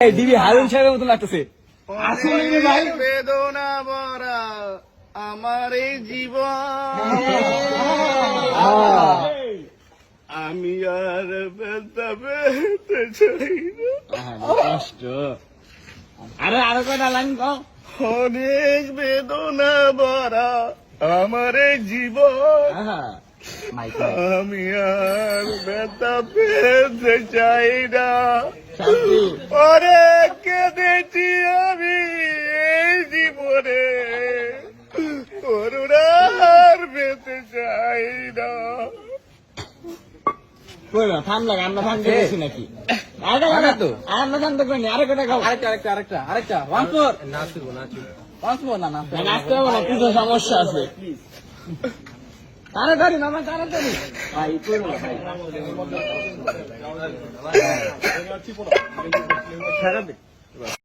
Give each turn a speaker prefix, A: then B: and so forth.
A: এই ডিবি হারুন সাহেবের মতো লাগতেছে। আসলে ভাই।
B: বেদনা ভরা আমার এই জীবন। আমি আর বেদা বেতে চাই না।
A: কষ্ট। আরে আরও কয়টা লাইন
B: অনেক বেদনা ভরা আমার এই জীবন। আমি আর বেদা পেতে চাই না। অনেক কেঁদেছি আমি এই জীবনে। করুণার পেতে চাই না।
A: থাম লাগে আমরা থামতে গেছি নাকি? আরে আরে তো। আমরা থামতে কইনি আরে কয়টা খাও।
C: আরেকটা আরেকটা আরেকটা আরেকটা। One four. নাচবো নাচবো
A: পাঁচ না না নাচতে হবে না কিছু সমস্যা আছে। তাড়াতাড়ি মামা তাড়াতাড়ি। ভাই ভাই।